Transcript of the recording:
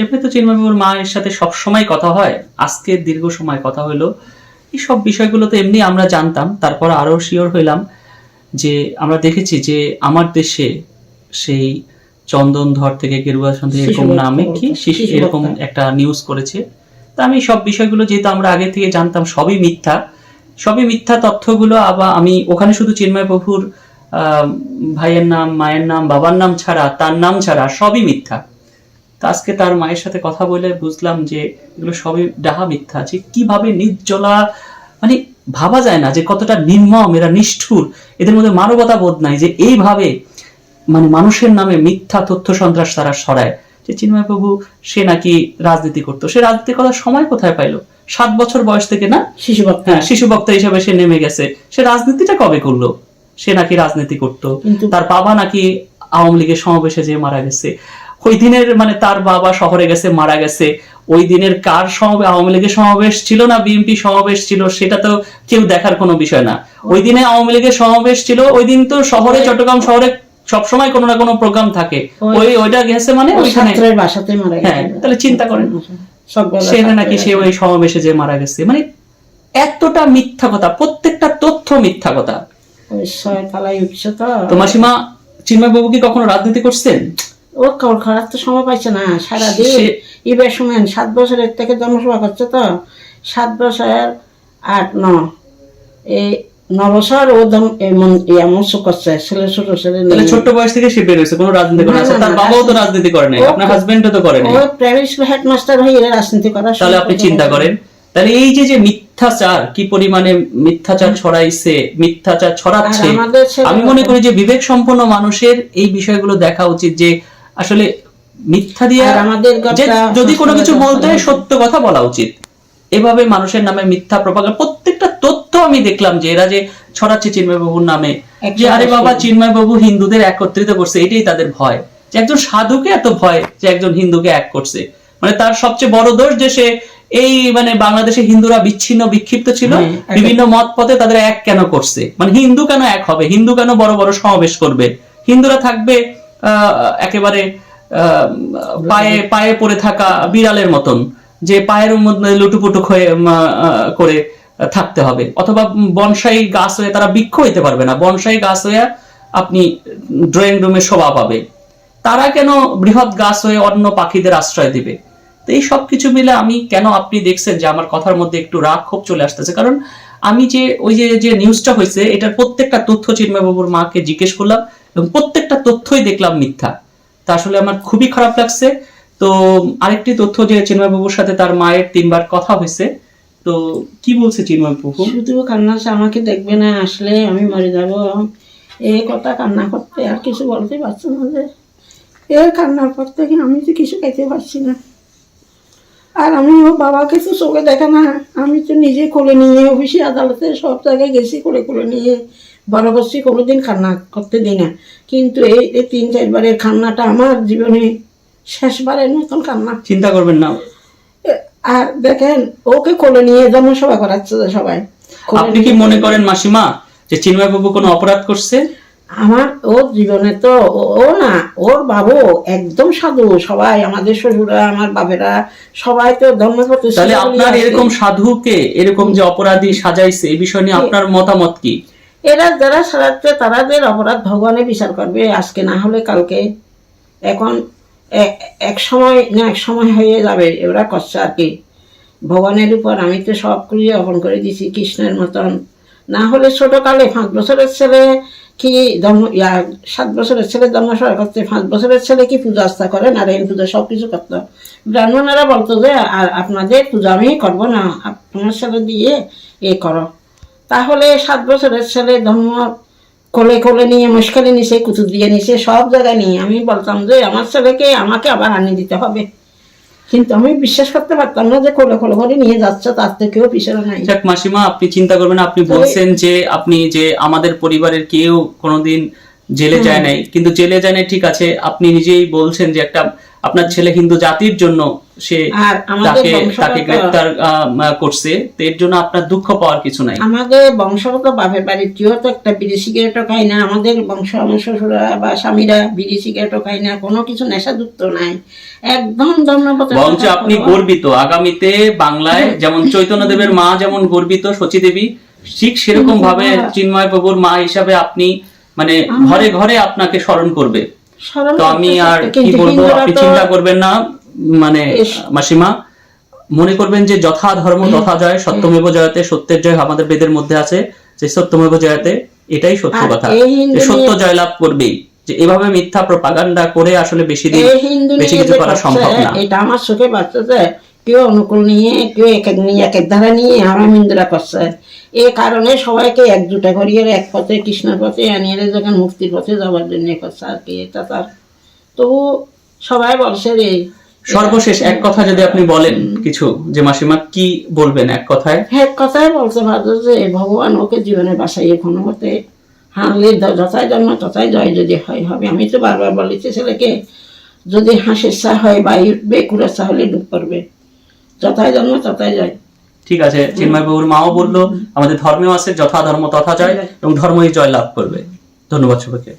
এমনি তো চিন্ময়বাবুর মায়ের সাথে সব সময় কথা হয় আজকে দীর্ঘ সময় কথা হলো। এই সব বিষয়গুলো তো এমনি আমরা জানতাম তারপর আরও শিওর হইলাম যে আমরা দেখেছি যে আমার দেশে সেই চন্দনধর থেকে গেরুয়াসন থেকে এরকম নামে কি এরকম একটা নিউজ করেছে। তা আমি সব বিষয়গুলো যেহেতু আমরা আগে থেকে জানতাম সবই মিথ্যা। সবই মিথ্যা তথ্যগুলো আবার আমি ওখানে শুধু চিন্ময় প্রভুর আহ, ভাইয়ের নাম মায়ের নাম বাবার নাম ছাড়া তার নাম ছাড়া সবই মিথ্যা। তা আজকে তার মায়ের সাথে কথা বলে বুঝলাম যে এগুলো সবই ডাহা মিথ্যা যে কীভাবে নির্জলা মানে ভাবা যায় না যে কতটা নির্মম এরা নিষ্ঠুর। এদের মধ্যে মানবতা বোধ নাই যে এইভাবে মানে মানুষের নামে মিথ্যা তথ্য সন্ত্রাস তারা ছড়ায়। যে চিন্ময় প্রভু সে নাকি রাজনীতি করতো। সে রাজনীতি করার সময় কোথায় পাইলো? সাত বছর বয়স থেকে না? শিশু বক্তা। হ্যাঁ শিশু বক্তা হিসেবে সে নেমে গেছে। সে রাজনীতিটা কবে করল? সে নাকি রাজনীতি করতো। তার বাবা নাকি আওয়ামী লীগের সমাবেশে যে মারা গেছে। ওই দিনের মানে তার বাবা শহরে গেছে মারা গেছে। ওই দিনের কার সমাবেশ আওয়ামী লীগের সমাবেশ ছিল না বিএনপি সমাবেশ ছিল সেটা তো কেউ দেখার কোনো বিষয় না। ওই দিনে আওয়ামী লীগের সমাবেশ ছিল ওই দিন তো শহরে চট্টগ্রাম শহরে সবসময় কোনো না কোনো প্রোগ্রাম থাকে। ওই- ওই ওইটা গেছে মানে ওইখানে। হ্যাঁ, তাহলে চিন্তা করেন। সেখানে নাকি সে ওই সমাবেশে যে মারা গেছে। মানে এতটা মিথ্যা কথা প্রত্যেকটা তথ্য মিথ্যা কথা। ওই ছয় তালায় উঠছে তো। তো মাসিমা চিন্ময় বাবু কি কখনো রাজনীতি করছেন? ও খারাপ তো সময় পাইছে না সারাদিন এবার শুনেন সাত বছরের থেকে জন্মসভা করছে তো সাত বছর আট ন এই ও দম এমন করছে ছেলে ছোট ছেলে তাহলে। ছোট্ট বয়স থেকে সে বের হয়েছে কোনো রাজনীতি করে না। তার বাবাও তো রাজনীতি- করে আপনার হাজবেন্ডও তো করেনি ও প্রাইভেট স্কুল হেডমাস্টার হয়ে রাজনীতি করা তাহলে আপনি চিন্তা করেন তাহলে এই যে যে মিথ্যাচার কি পরিমাণে মিথ্যাচার ছড়াইছে মিথ্যাচার ছড়াচ্ছে আমি মনে করি যে বিবেক সম্পন্ন মানুষের এই বিষয়গুলো দেখা উচিত যে আসলে মিথ্যা দিয়ে আমাদের যদি কোনো কিছু বলতে হয় সত্য কথা বলা উচিত। এভাবে মানুষের নামে মিথ্যা প্রপাগান্ডা প্রত্যেকটা তথ্য আমি দেখলাম যে এরা যে ছড়াচ্ছে চিন্ময় বাবুর নামে যে আরে বাবা চিন্ময় বাবু হিন্দুদের একত্রিত করছে এটাই তাদের ভয়। যে একজন সাধুকে এত ভয় যে একজন হিন্দুকে এক করছে। মানে তার সবচেয়ে বড় দোষ যে সে এই মানে বাংলাদেশে হিন্দুরা বিচ্ছিন্ন বিক্ষিপ্ত ছিল বিভিন্ন মত পথে তাদের এক কেন করছে। মানে হিন্দু কেন এক হবে? হিন্দু কেন বড় বড় সমাবেশ করবে? হিন্দুরা থাকবে একেবারে পায়ে পায়ে পড়ে থাকা বিড়ালের মতন, যে পায়ের মধ্যে লুটুপুটুক হয়ে করে থাকতে হবে। অথবা বনসাই গাছ হয়ে তারা বৃক্ষ হইতে পারবে না। বনসাই গাছ হয়ে আপনি ড্রয়িং রুমে শোভা পাবে। তারা কেন বৃহৎ গাছ হয়ে অন্য পাখিদের আশ্রয় দিবে? তো এই সব কিছু মিলে আমি কেন আপনি দেখছেন যে আমার কথার মধ্যে একটু রাগ খুব চলে আসতেছে? কারণ আমি যে, ওই যে যে নিউজটা হয়েছে এটার প্রত্যেকটা তথ্য চিন্ময় বাবুর মাকে জিজ্ঞেস করলাম এবং প্রত্যেকটা তথ্যই দেখলাম মিথ্যা। তা আসলে আমার খুবই খারাপ লাগছে। তো আরেকটি তথ্য যে চিন্ময় বাবুর সাথে তার মায়ের তিনবার কথা হয়েছে, তো কি বলছে চিন্ময় বাবু শুধু কান্না আমাকে দেখবে না, আসলে আমি মরে যাব। এই কথা কান্না করতে আর কিছু বলতে পারছি না যে। এর কান্নার পর থেকে আমি তো কিছু খাইতে পারছি না। আর আমি ও বাবাকে তো চোখে দেখে না। আমি তো নিজে কোলে নিয়ে অফিসে আদালতে সব জায়গায় গেছি কোলে কোলে নিয়ে। করছি কোনোদিন কান্না করতে দিই না। কিন্তু এই এই তিন চারবারের কান্নাটা আমার জীবনে শেষবারের মতন কান্না চিন্তা করবেন না। আর দেখেন ওকে কোলে নিয়ে জনসভা করাচ্ছে সবাই। আপনি কি মনে করেন মাসিমা যে চিন্ময় বাবু কোনো অপরাধ করছে? আমার ওর জীবনে তো ও- না ওর বাবু একদম সাধু। সবাই আমাদের শ্বশুরা আমার বাবেরা সবাই তো তাহলে আপনার এরকম সাধুকে এরকম যে অপরাধী সাজাইছে এই বিষয় নিয়ে আপনার মতামত কি? এরা যারা সারাচ্ছে তারাদের অপরাধ ভগবানে বিচার করবে, আজকে না হলে কালকে। এখন এক সময় না, এক সময় হয়ে যাবে, এরা করছে আর কি। ভগবানের উপর আমি তো সব কিছু অর্পণ করে দিছি কৃষ্ণের মতন। না হলে ছোটকালে পাঁচ বছরের ছেলে কি ধর্ম, ইয়া, সাত বছরের ছেলে জন্মসভা করতে পাঁচ বছরের ছেলে কি পূজা আস্থা করে, নারায়ণ পূজা সব কিছু করতো। ব্রাহ্মণেরা বলতো যে আর আপনাদের পূজা আমি করব না, আপনার ছেলে দিয়ে এ করো। তাহলে সাত বছরের ছেলে ধর্ম কোলে কোলে নিয়ে মুশকিলে নিছে কুতুব দিয়ে নিছে সব জায়গায় নিয়ে। আমি বলতাম যে আমার ছেলেকে আমাকে আবার আনিয়ে দিতে হবে। কিন্তু আমি বিশ্বাস করতে পারতাম না যে কোলে কোলে করে নিয়ে যাচ্ছে তার থেকেও পিছনে নাই। যাক মাসিমা আপনি চিন্তা করবেন আপনি বলছেন যে আপনি যে আমাদের পরিবারের কেউ কোনোদিন জেলে যায় নাই। কিন্তু জেলে যায় নাই ঠিক আছে। আপনি নিজেই বলছেন যে একটা আপনার ছেলে হিন্দু জাতির জন্য সে তাকে তাকে গ্রেপ্তার আহ, করছে। তো এর জন্য আপনার দুঃখ পাওয়ার কিছু নাই। আমাদের বংশগত বাপের বাড়ির কেউ তো একটা বিড়ি সিগারেটও খায় না। আমাদের বংশ আমার শ্বশুরা বা স্বামীরা বিড়ি সিগারেটও খায় না। কোনো কিছু নেশাযুক্ত নাই। একদম ধর্মপথে বরঞ্চ আপনি গর্বিত। আগামীতে বাংলায় যেমন চৈতন্যদেবের মা যেমন গর্বিত সচী দেবী ঠিক সেরকম ভাবে চিন্ময় প্রভুর মা হিসাবে আপনি মানে ঘরে ঘরে আপনাকে স্মরণ করবে। তো আমি আর কি বলব আপনি চিন্তা করবেন না মানে মাসিমা মনে করবেন যে যথা ধর্ম তথা জয় সত্যমেব জয়তে সত্যের জয় আমাদের বেদের মধ্যে আছে যে সত্যমেব জয়তে এটাই সত্য কথা সত্য জয় জয়লাভ করবেই যে এভাবে মিথ্যা প্রপাগান্ডা করে আসলে বেশি দিন বেশি কিছু করা সম্ভব না। এটা আমার চোখে বাচ্চাতে কেউ অনুকূল নিয়ে কেউ এক এক নিয়ে এক এক ধারা নিয়ে আমরা হিন্দুরা করছে এ কারণে সবাইকে একজুটা করিয়ে এক পথে কৃষ্ণের পথে আনিয়ে যখন মুক্তির পথে যাওয়ার জন্য করছে আর কি এটা তার। তবু সবাই বলছে রে। সর্বশেষ এক কথা যদি আপনি বলেন কিছু যে মাসিমা কি বলবেন এক কথায়? হ্যাঁ কথায় বলতে পারতো যে ভগবান ওকে জীবনে বাসাইয়ে কোনো মতে হারলে যথায় জন্ম তথায় জয় যদি হয় হবে। আমি তো বারবার বলেছি ছেলেকে যদি হাসির চা হয় বা বেকুরের চা হলে ডুব করবে যথায় জন্ম তথায় যায়। ঠিক আছে চিন্ময় বাবুর মাও বলল আমাদের ধর্মেও আছে যথা ধর্ম তথা যায়। এবং ধর্মই জয় লাভ করবে। ধন্যবাদ সবাইকে।